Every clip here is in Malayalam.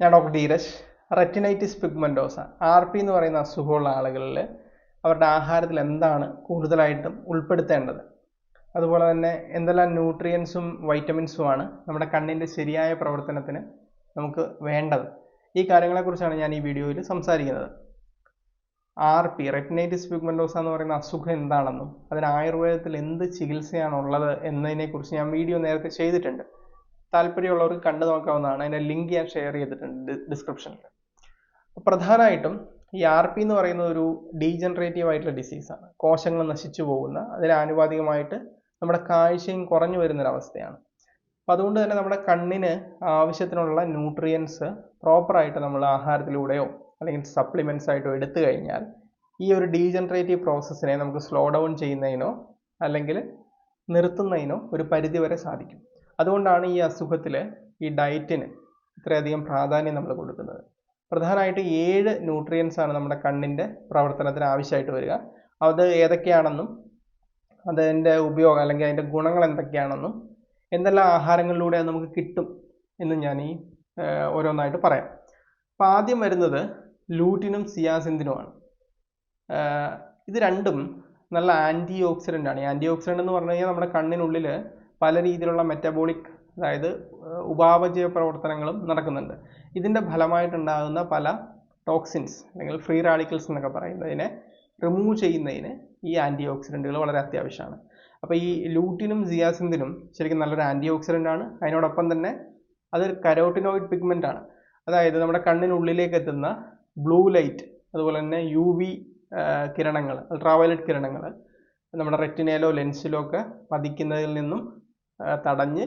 ഞാൻ doctor Dheeraj. Retinitis pigmentosa R P എന്ന് പറയുന്ന അസുഖമുള്ള ആളുകളിൽ അവരുടെ ആഹാരത്തിൽ എന്താണ് കൂടുതലായിട്ടും ഉൾപ്പെടുത്തേണ്ടത്? അതുപോലെ തന്നെ എന്തെല്ലാം ന്യൂട്രിയൻസും വൈറ്റമിൻസുമാണ് നമ്മുടെ കണ്ണിന്റെ ശരിയായ പ്രവർത്തനത്തിന് നമുക്ക് വേണ്ടത്? ഈ കാര്യങ്ങളെക്കുറിച്ചാണ് ഞാൻ ഈ വീഡിയോയിൽ സംസാരിക്കുന്നത്. ആർ പി റെറ്റിനൈറ്റിസ് പിഗ്മെന്റോസ എന്ന് പറയുന്ന അസുഖം എന്താണെന്നും അതിന് ആയുർവേദത്തിൽ എന്ത് ചികിത്സയാണുള്ളത് എന്നതിനെക്കുറിച്ച് ഞാൻ വീഡിയോ നേരത്തെ ചെയ്തിട്ടുണ്ട്. താല്പര്യമുള്ളവർക്ക് കണ്ടു നോക്കാവുന്നതാണ്. അതിന്റെ ലിങ്ക് ഞാൻ ഷെയർ ചെയ്തിട്ടുണ്ട് ഡിസ്ക്രിപ്ഷനിൽ പ്രധാനമായിട്ടും ഈ ആർ പി എന്ന് പറയുന്നത് ഒരു ഡീജനറേറ്റീവ് ആയിട്ടുള്ള ഡിസീസാണ് കോശങ്ങൾ നശിച്ചു പോകുന്ന അതിന് ആനുപാതികമായിട്ട് നമ്മുടെ കാഴ്ചയും കുറഞ്ഞു വരുന്നൊരവസ്ഥയാണ് അപ്പം അതുകൊണ്ട് തന്നെ നമ്മുടെ കണ്ണിന് ആവശ്യത്തിനുള്ള ന്യൂട്രിയൻസ് പ്രോപ്പറായിട്ട് നമ്മൾ ആഹാരത്തിലൂടെയോ അല്ലെങ്കിൽ സപ്ലിമെൻസ് ആയിട്ടോ എടുത്തു കഴിഞ്ഞാൽ ഈ ഒരു ഡീജനറേറ്റീവ് പ്രോസസ്സിനെ നമുക്ക് സ്ലോ ഡൗൺ ചെയ്യുന്നതിനോ അല്ലെങ്കിൽ നിർത്തുന്നതിനോ ഒരു പരിധിവരെ സാധിക്കും. അതുകൊണ്ടാണ് ഈ അസുഖത്തിൽ ഈ ഡയറ്റിന് ഇത്രയധികം പ്രാധാന്യം നമ്മൾ കൊടുക്കുന്നത്. പ്രധാനമായിട്ട് ഏഴ് ന്യൂട്രിയൻസ് ആണ് നമ്മുടെ കണ്ണിന്റെ പ്രവർത്തനത്തിന് ആവശ്യമായിട്ട് വരിക. അത് ഏതൊക്കെയാണെന്നും അതിന്റെ ഉപയോഗം അല്ലെങ്കിൽ അതിന്റെ ഗുണങ്ങൾ എന്തൊക്കെയാണെന്നും എന്തെല്ലാം ആഹാരങ്ങളിലൂടെ നമുക്ക് കിട്ടും എന്ന് ഞാൻ ഈ ഓരോന്നായിട്ട് പറയാം. അപ്പം ആദ്യം വരുന്നത് ലൂട്ടിനും സിയാസിന്തിനുമാണ് ഇത് രണ്ടും നല്ല ആന്റി ഓക്സിഡന്റ് ആണ്. ഈ ആന്റി ഓക്സിഡന്റ് എന്ന് പറഞ്ഞു കഴിഞ്ഞാൽ നമ്മുടെ കണ്ണിനുള്ളിൽ പല രീതിയിലുള്ള മെറ്റബോളിക് അതായത് ഉപാപചയ പ്രവർത്തനങ്ങളും നടക്കുന്നുണ്ട്. ഇതിന്റെ ഫലമായിട്ടുണ്ടാകുന്ന പല ടോക്സിൻസ് അല്ലെങ്കിൽ ഫ്രീ റാഡിക്കൽസ് എന്നൊക്കെ പറയുന്നതിനെ റിമൂവ് ചെയ്യുന്നതിന് ഈ ആന്റി ഓക്സിഡന്റുകൾ വളരെ അത്യാവശ്യമാണ്. അപ്പോൾ ഈ ലൂട്ടിനും സിയാസിന്തിനും ശരിക്കും നല്ലൊരു ആന്റി ഓക്സിഡന്റ് ആണ്. അതിനോടൊപ്പം തന്നെ അതൊരു കരോട്ടിനോയിഡ് പിഗ്മെന്റ് ആണ്. അതായത് നമ്മുടെ കണ്ണിനുള്ളിലേക്ക് എത്തുന്ന ബ്ലൂ ലൈറ്റ് അതുപോലെ തന്നെ യു വി കിരണങ്ങൾ അൾട്രാവയലറ്റ് കിരണങ്ങൾ നമ്മുടെ റെറ്റിനയിലോ ലെൻസിലോ ഒക്കെ പതിക്കുന്നതിൽ നിന്നും തടഞ്ഞ്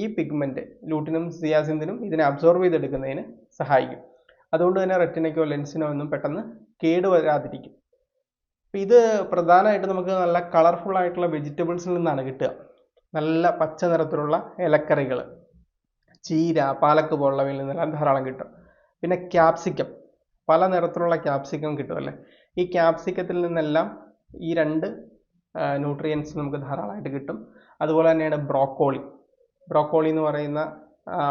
ഈ പിഗ്മെന്റ് ലൂട്ടിനും സിയാസിന്തിനും ഇതിനെ അബ്സോർബ് ചെയ്തെടുക്കുന്നതിന് സഹായിക്കും. അതുകൊണ്ട് തന്നെ റെറ്റിനയ്ക്കോ ലെൻസിനോ ഒന്നും പെട്ടെന്ന് കേടുവരാതിരിക്കും അപ്പം ഇത് പ്രധാനമായിട്ട് നമുക്ക് നല്ല കളർഫുൾ ആയിട്ടുള്ള വെജിറ്റബിൾസിൽ നിന്നാണ് കിട്ടുക. നല്ല പച്ച നിറത്തിലുള്ള ഇലക്കറികൾ ചീര പാലക്ക് പോലുള്ളവയിൽ നിന്നെല്ലാം ധാരാളം കിട്ടും. പിന്നെ ക്യാപ്സിക്കം പല നിറത്തിലുള്ള ക്യാപ്സിക്കം കിട്ടും അല്ലേ? ഈ ക്യാപ്സിക്കത്തിൽ നിന്നെല്ലാം ഈ രണ്ട് ന്യൂട്രിയൻസ് നമുക്ക് ധാരാളമായിട്ട് കിട്ടും. അതുപോലെ തന്നെയാണ് ബ്രോക്കോളി. ബ്രോക്കോളി എന്ന് പറയുന്ന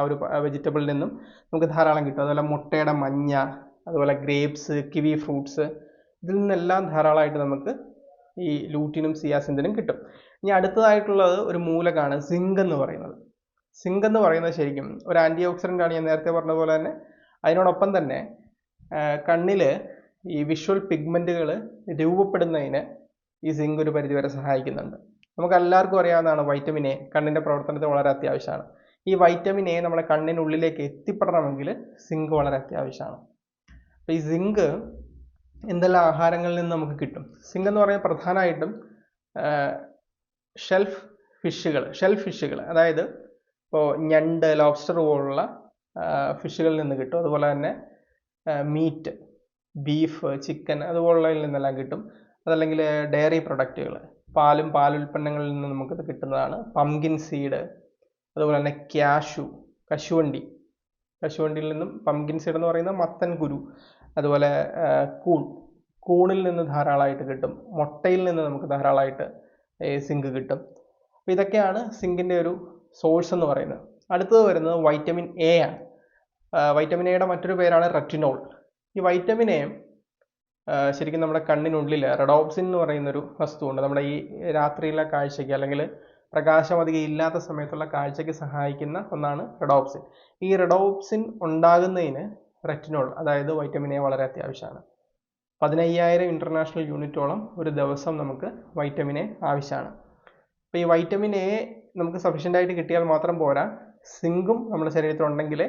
ഒരു വെജിറ്റബിളിൽ നിന്നും നമുക്ക് ധാരാളം കിട്ടും. അതുപോലെ മുട്ടയുടെ മഞ്ഞ അതുപോലെ ഗ്രേപ്സ് കിവി ഫ്രൂട്ട്സ് ഇതിൽ നിന്നെല്ലാം ധാരാളമായിട്ട് നമുക്ക് ഈ ലൂട്ടിനും സിയാസിന്തിനും കിട്ടും. ഇനി അടുത്തതായിട്ടുള്ളത് ഒരു മൂലകാണ് സിങ്ക് എന്ന് പറയുന്നത്. സിങ്ക് എന്ന് പറയുന്നത് ശരിക്കും ഒരു ആന്റി ഓക്സിഡന്റ് ആണ് ഞാൻ നേരത്തെ പറഞ്ഞ പോലെ തന്നെ അതിനോടൊപ്പം തന്നെ കണ്ണിൽ ഈ വിഷ്വൽ പിഗ്മെന്റുകൾ രൂപപ്പെടുന്നതിന് ഈ സിങ്ക് ഒരു പരിധിവരെ സഹായിക്കുന്നുണ്ട്. നമുക്ക് എല്ലാവർക്കും അറിയാവുന്നതാണ് വൈറ്റമിൻ എ കണ്ണിന്റെ പ്രവർത്തനത്തിന് വളരെ അത്യാവശ്യമാണ്. ഈ വൈറ്റമിൻ എ നമ്മുടെ കണ്ണിനുള്ളിലേക്ക് എത്തിപ്പെടണമെങ്കിൽ സിങ്ക് വളരെ അത്യാവശ്യമാണ്. അപ്പോൾ ഈ സിങ്ക് എന്തെല്ലാം ആഹാരങ്ങളിൽ നിന്ന് നമുക്ക് കിട്ടും? സിങ്ക് എന്ന് പറയുന്നത് പ്രധാനമായിട്ടും ഷെൽഫ് ഫിഷുകൾ ഷെൽഫ് ഫിഷുകൾ അതായത് ഇപ്പോൾ ഞണ്ട് ലോബ്സ്റ്റർ പോലുള്ള ഫിഷുകളിൽ നിന്ന് കിട്ടും. അതുപോലെ തന്നെ മീറ്റ് ബീഫ് ചിക്കൻ അതുപോലുള്ളതിൽ നിന്നെല്ലാം കിട്ടും. അതല്ലെങ്കിൽ ഡയറി പ്രൊഡക്റ്റുകൾ പാലും പാലുൽപ്പന്നങ്ങളിൽ നിന്ന് നമുക്കിത് കിട്ടുന്നതാണ്. പംകിൻ സീഡ് അതുപോലെ തന്നെ ക്യാഷു കശുവണ്ടി. കശുവണ്ടിയിൽ നിന്നും പംകിൻ സീഡ് എന്ന് പറയുന്ന മത്തൻ കുരു അതുപോലെ കൂൺ. കൂണിൽ നിന്ന് ധാരാളമായിട്ട് കിട്ടും. മുട്ടയിൽ നിന്ന് നമുക്ക് ധാരാളമായിട്ട് സിങ്ക് കിട്ടും. അപ്പോൾ ഇതൊക്കെയാണ് സിങ്കിന്റെ ഒരു സോഴ്സ് എന്ന് പറയുന്നത്. അടുത്തത് വരുന്നത് വൈറ്റമിൻ എ ആണ്. വൈറ്റമിൻ എയുടെ മറ്റൊരു പേരാണ് റെറ്റിനോൾ ഈ വൈറ്റമിൻ എ ശരിക്കും നമ്മുടെ കണ്ണിനുള്ളിൽ റെഡോപ്സിൻ എന്ന് പറയുന്നൊരു വസ്തുവുണ്ട്. നമ്മുടെ ഈ രാത്രിയിലെ കാഴ്ചയ്ക്ക് അല്ലെങ്കിൽ പ്രകാശം അധികം ഇല്ലാത്ത സമയത്തുള്ള കാഴ്ചയ്ക്ക് സഹായിക്കുന്ന ഒന്നാണ് റെഡോപ്സിൻ ഈ റെഡോപ്സിൻ ഉണ്ടാകുന്നതിന് റെറ്റിനോൾ അതായത് വൈറ്റമിൻ എ വളരെ അത്യാവശ്യമാണ്. പതിനയ്യായിരം ഇന്റർനാഷണൽ യൂണിറ്റോളം ഒരു ദിവസം നമുക്ക് വൈറ്റമിൻ എ ആവശ്യമാണ്. അപ്പോൾ ഈ വൈറ്റമിൻ എ നമുക്ക് സഫീഷ്യന്റ് ആയിട്ട് കിട്ടിയാൽ മാത്രം പോരാ. സിങ്കും നമ്മുടെ ശരീരത്തിൽ ഉണ്ടെങ്കിൽ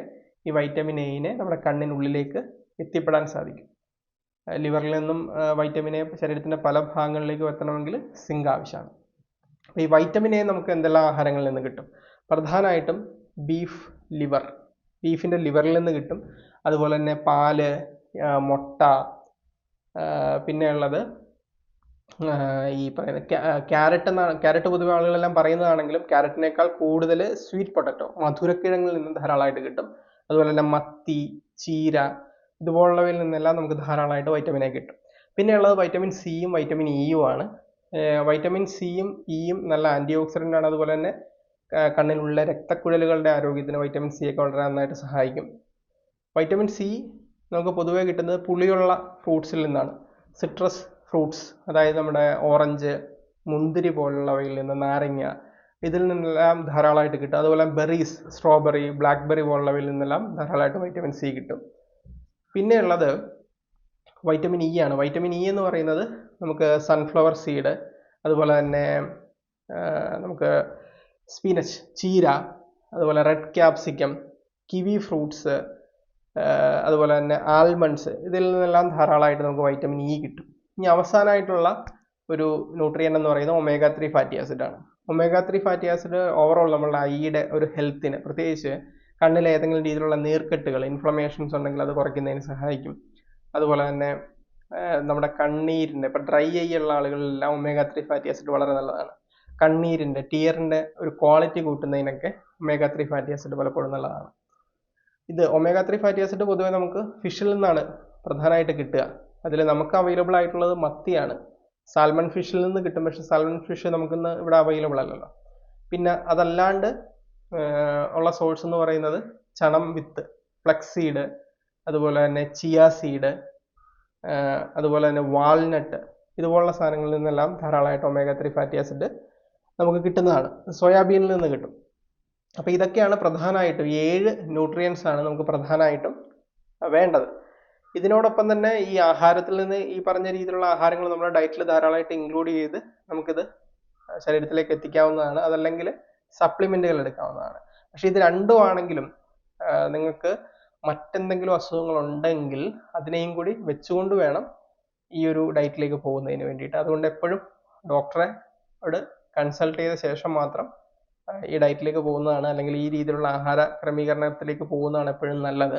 ഈ വൈറ്റമിൻ എയിനെ നമ്മുടെ കണ്ണിനുള്ളിലേക്ക് എത്തിപ്പെടാൻ സാധിക്കും. ലിവറിൽ നിന്നും വൈറ്റമിൻ എ ശരീരത്തിന്റെ പല ഭാഗങ്ങളിലേക്കും എത്തണമെങ്കിൽ സിങ്ക് ആവശ്യമാണ്. ഈ വൈറ്റമിൻ എ നമുക്ക് എന്തെല്ലാം ആഹാരങ്ങളിൽ നിന്ന് കിട്ടും? പ്രധാനമായിട്ടും ബീഫ് ലിവർ. ബീഫിന്റെ ലിവറിൽ നിന്ന് കിട്ടും. അതുപോലെ തന്നെ പാൽ മുട്ട പിന്നെയുള്ളത് ഈ പറയുന്ന ക്യാരറ്റ് എന്നാണ് ക്യാരറ്റ് പൊതുവെ ആളുകളെല്ലാം പറയുന്നതാണെങ്കിലും ക്യാരറ്റിനേക്കാൾ കൂടുതൽ സ്വീറ്റ് പൊട്ടറ്റോ മധുരക്കിഴങ്ങിൽ നിന്ന് ധാരാളമായിട്ട് കിട്ടും. അതുപോലെ തന്നെ മത്തി ചീര ഇതുപോലുള്ളവയിൽ നിന്നെല്ലാം നമുക്ക് ധാരാളമായിട്ട് വൈറ്റമിൻ എ കിട്ടും. പിന്നെ ഉള്ളത് വൈറ്റമിൻ സിയും വൈറ്റമിൻ ഇയും ആണ്. വൈറ്റമിൻ സിയും ഇയും നല്ല ആന്റി ഓക്സിഡന്റ് ആണ്. അതുപോലെ തന്നെ കണ്ണിലുള്ള രക്തക്കുഴലുകളുടെ ആരോഗ്യത്തിന് വൈറ്റമിൻ സി ഒക്കെ വളരെ നന്നായിട്ട് സഹായിക്കും. വൈറ്റമിൻ സി നമുക്ക് പൊതുവെ കിട്ടുന്നത് പുളിയുള്ള ഫ്രൂട്ട്സിൽ നിന്നാണ്. സിട്രസ് ഫ്രൂട്ട്സ് അതായത് നമ്മുടെ ഓറഞ്ച് മുന്തിരി പോലുള്ളവയിൽ നിന്ന് നാരങ്ങ ഇതിൽ നിന്നെല്ലാം ധാരാളമായിട്ട് കിട്ടും. അതുപോലെ ബെറീസ് സ്ട്രോബെറി ബ്ലാക്ക്ബെറി പോലുള്ളവയിൽ നിന്നെല്ലാം ധാരാളമായിട്ട് വൈറ്റമിൻ സി കിട്ടും. പിന്നെയുള്ളത് വൈറ്റമിൻ ഇ ആണ്. വൈറ്റമിൻ ഇ എന്ന് പറയുന്നത് നമുക്ക് സൺഫ്ലവർ സീഡ് അതുപോലെ തന്നെ നമുക്ക് സ്പിനച്ച് ചീര അതുപോലെ റെഡ് ക്യാപ്സിക്കം കിവി ഫ്രൂട്ട്സ് അതുപോലെ തന്നെ ആൽമണ്ട്സ് ഇതിൽ നിന്നെല്ലാം ധാരാളമായിട്ട് നമുക്ക് വൈറ്റമിൻ ഇ കിട്ടും. ഇനി അവസാനമായിട്ടുള്ള ഒരു ന്യൂട്രിയൻ എന്ന് പറയുന്നത് ഒമേഗ ത്രീ ഫാറ്റി ആസിഡ് ആണ്. Omega three fatty acid overall നമ്മളുടെ ഐയുടെ ഒരു ഹെൽത്തിന് പ്രത്യേകിച്ച് കണ്ണിലെ ഏതെങ്കിലും രീതിയിലുള്ള നീർക്കെട്ടുകൾ ഇൻഫ്ലമേഷൻസ് ഉണ്ടെങ്കിൽ അത് കുറയ്ക്കുന്നതിന് സഹായിക്കും. അതുപോലെ തന്നെ നമ്മുടെ കണ്ണീരിന്റെ ഇപ്പം ഡ്രൈ ഐ ഉള്ള ആളുകളിലെല്ലാം ഒമേഗ ത്രീ ഫാറ്റി ആസിഡ് വളരെ നല്ലതാണ്. കണ്ണീരിന്റെ ടിയറിന്റെ ഒരു ക്വാളിറ്റി കൂട്ടുന്നതിനൊക്കെ ഒമേഗ ത്രീ ഫാറ്റി ആസിഡ് പലപ്പോഴും നല്ലതാണ്. ഇത് ഒമേഗ ത്രീ ഫാറ്റി ആസിഡ് പൊതുവെ നമുക്ക് ഫിഷിൽ നിന്നാണ് പ്രധാനമായിട്ട് കിട്ടുക. അതിൽ നമുക്ക് അവൈലബിൾ ആയിട്ടുള്ളത് മത്തിയാണ്. സാൽമൺ ഫിഷിൽ നിന്ന് കിട്ടും. പക്ഷേ സാൽമൺ ഫിഷ് നമുക്കിന്ന് ഇവിടെ അവൈലബിൾ അല്ലല്ലോ. പിന്നെ അതല്ലാണ്ട് ഉള്ള സോഴ്സ് എന്ന് പറയുന്നത് ചണം വിത്ത് ഫ്ലക്സ് സീഡ് അതുപോലെ തന്നെ ചിയ സീഡ് അതുപോലെ തന്നെ വാൾനട്ട് ഇതുപോലുള്ള സാധനങ്ങളിൽ നിന്നെല്ലാം ധാരാളമായിട്ട് ഒമേഗ ത്രീ ഫാറ്റി ആസിഡ് നമുക്ക് കിട്ടുന്നതാണ്. സോയാബീനിൽ നിന്ന് കിട്ടും. അപ്പോൾ ഇതൊക്കെയാണ് പ്രധാനമായിട്ടും ഏഴ് ന്യൂട്രിയൻസ് ആണ് നമുക്ക് പ്രധാനമായിട്ടും വേണ്ടത്. ഇതിനോടൊപ്പം തന്നെ ഈ ആഹാരത്തിൽ നിന്ന് ഈ പറഞ്ഞ രീതിയിലുള്ള ആഹാരങ്ങൾ നമ്മുടെ ഡയറ്റിൽ ധാരാളമായിട്ട് ഇൻക്ലൂഡ് ചെയ്ത് നമുക്കിത് ശരീരത്തിലേക്ക് എത്തിക്കാവുന്നതാണ്. അതല്ലെങ്കിൽ സപ്ലിമെന്റുകൾ എടുക്കാവുന്നതാണ്. പക്ഷെ ഇത് രണ്ടും ആണെങ്കിലും നിങ്ങൾക്ക് മറ്റെന്തെങ്കിലും അസുഖങ്ങൾ ഉണ്ടെങ്കിൽ അതിനെയും കൂടി വെച്ചുകൊണ്ട് വേണം ഈ ഒരു ഡയറ്റിലേക്ക് പോകുന്നതിന് വേണ്ടിയിട്ട്. അതുകൊണ്ട് എപ്പോഴും ഡോക്ടറെ അവിടെ കൺസൾട്ട് ചെയ്ത ശേഷം മാത്രം ഈ ഡയറ്റിലേക്ക് പോകുന്നതാണ്. അല്ലെങ്കിൽ ഈ രീതിയിലുള്ള ആഹാര ക്രമീകരണത്തിലേക്ക് പോകുന്നതാണ് എപ്പോഴും നല്ലത്.